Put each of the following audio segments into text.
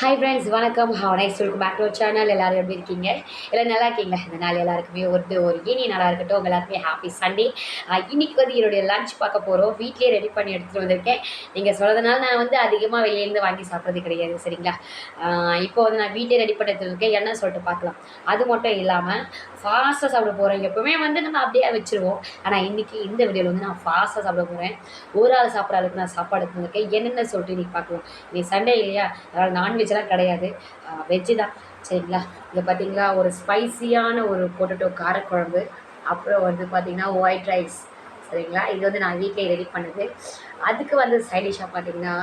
Hi friends வணக்கம். How nice welcome back to channel எல்லோரும் எப்படி இருக்கீங்க? எல்லாம் நல்லா இருக்கீங்களா? இந்த நாள் எல்லாருக்குமே ஒரு ஒரு இனி நல்லா இருக்கட்டும். உங்கள் எல்லாருக்குமே ஹாப்பி சண்டே இன்றைக்கி வந்து என்னுடைய லஞ்ச் பார்க்க போகிறோம் வீட்லேயே ரெடி பண்ணி எடுத்துகிட்டு வந்திருக்கேன். நீங்கள் சொல்கிறதுனால நான் வந்து அதிகமாக வெளியேருந்து வாங்கி சாப்பிட்றது கிடையாது சரிங்களா? இப்போ வந்து நான் வீட்டே ரெடி பண்ணி எடுத்துருக்கேன். என்ன சொல்லிட்டு பார்க்கலாம். அது மட்டும் இல்லாமல் ஃபாஸ்ட்டாக சாப்பிட போகிறோம் எப்போவுமே வந்து நம்ம அப்படியே வச்சுருவோம். ஆனால் இன்றைக்கி இந்த வீடியோவில் வந்து நான் ஃபாஸ்ட்டாக சாப்பிட போகிறேன் ஒரு ஆள் சாப்பிட்ற அளவுக்கு நான் சாப்பாடு எடுத்துருக்கேன் என்னென்ன சொல்லிட்டு இன்றைக்கி பார்க்கலாம். இன்றைக்கி சண்டே இல்லையா? அதனால் நான்வெஜ் நான்வெஜ்லாம் கிடையாது. வெஜ்ஜு தான். சரிங்களா? இங்கே பார்த்தீங்களா ஒரு ஸ்பைசியான ஒரு பொட்டேட்டோ காரக்குழம்பு. அப்புறம் வந்து பார்த்தீங்கன்னா ஒயிட் ரைஸ் சரிங்களா? இது வந்து நான் வீட்டிலே ரெடி பண்ணது. அதுக்கு வந்து சைடிஷாக பார்த்தீங்கன்னா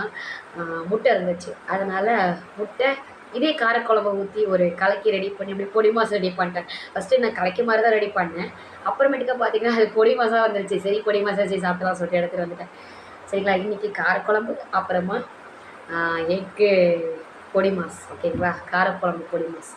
முட்டை இருந்துச்சு. அதனால் முட்டை இதே காரக்குழம்பை ஊற்றி ஒரு கலக்கி ரெடி பண்ணி அப்படி பொடி மாதம் ரெடி பண்ணிட்டேன். ஃபஸ்ட்டு நான் கலக்கி மாதிரி தான் ரெடி பண்ணேன். அப்புறமேட்டுக்கா பார்த்தீங்கன்னா அது பொடி மாதம் வந்துருச்சு. சரி பொடி மாதம் வச்சு சாப்பிடலாம் சொல்லிட்டு எடுத்துகிட்டு வந்துட்டேன். சரிங்களா? இன்றைக்கி காரக்குழம்பு அப்புறமா எக்கு பொடி மாஸ் ஓகேங்களா? காரக்குழம்பு பொடி மாஸ்.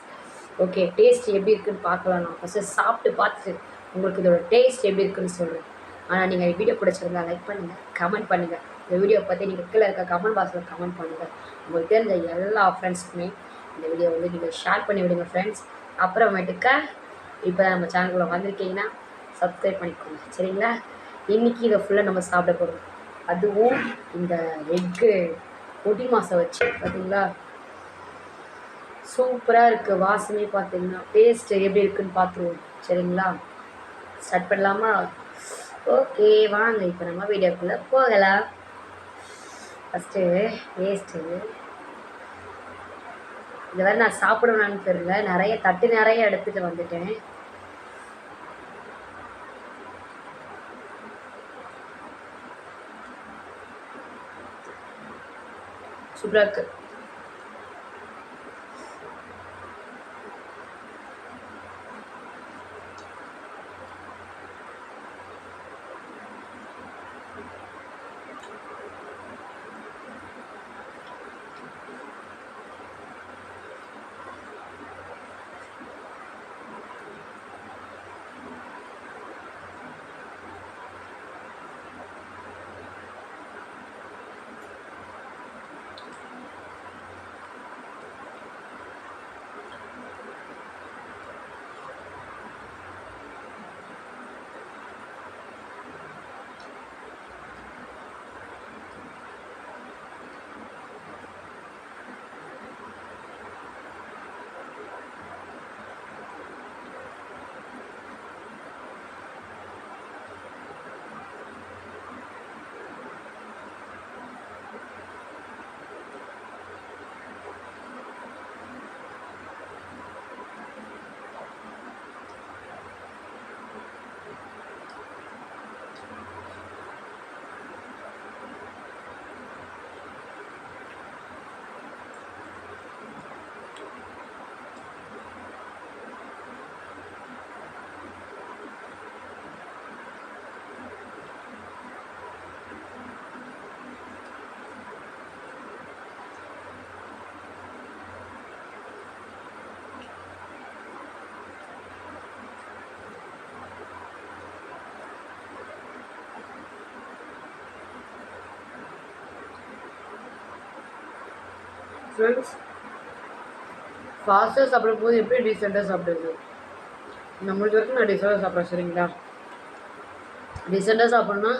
ஓகே டேஸ்ட் எப்படி இருக்குன்னு பார்க்கலாம். நான் ஃபஸ்ட்டு சாப்பிட்டு பார்த்துட்டு உங்களுக்கு இதோட டேஸ்ட் எப்படி இருக்குன்னு சொல்கிறேன் ஆனால் நீங்கள் வீடியோ பிடிச்சிருந்தா லைக் பண்ணுங்கள் கமெண்ட் பண்ணுங்கள் இந்த வீடியோ பற்றி நீங்கள் கீழே இருக்க கமெண்ட் பாக்ஸில் கமெண்ட் பண்ணுங்கள் உங்கள்கிட்ட இருந்த எல்லா ஃப்ரெண்ட்ஸ்க்குமே இந்த வீடியோ வந்து நீங்கள் ஷேர் பண்ணி விடுங்க ஃப்ரெண்ட்ஸ் அப்புறமேட்டுக்கா இப்போ நம்ம சேனலுக்குள்ளே வந்திருக்கீங்கன்னா சப்ஸ்கிரைப் பண்ணிக்கோங்க. சரிங்களா? இன்றைக்கி இதை ஃபுல்லாக நம்ம சாப்பிட போகிறோம் அதுவும் இந்த எக்கு பொடி மாசை வச்சு பார்த்தீங்களா சூப்பராக இருக்குது வாசமே பார்த்தீங்கன்னா டேஸ்ட் எப்படி இருக்குன்னு பார்த்துருவோம் சரிங்களா? ஸ்டார்ட் பண்ணலாமா? ஓகே வாங்க. இப்போ நம்ம வீடியோக்குள்ளே போகலாம். ஃபஸ்ட்டு டேஸ்ட்டு இது வரை நான் சாப்பிடுவேனான்னு தெரியல. நிறைய தட்டு நிறைய எடுத்துகிட்டு வந்துட்டேன். சூப்பராக இருக்கு. ஃப்ரெண்ட்ஸ் ஃபாஸ்ட்டாக சாப்பிடும் போது எப்படி டீசெண்டாக சாப்பிடுது நம்மளுக்கு வரைக்கும் நான் டீசெண்டாக சாப்பிட்றேன் சரிங்களா? டீசெண்டாக சாப்பிட்ணுன்னா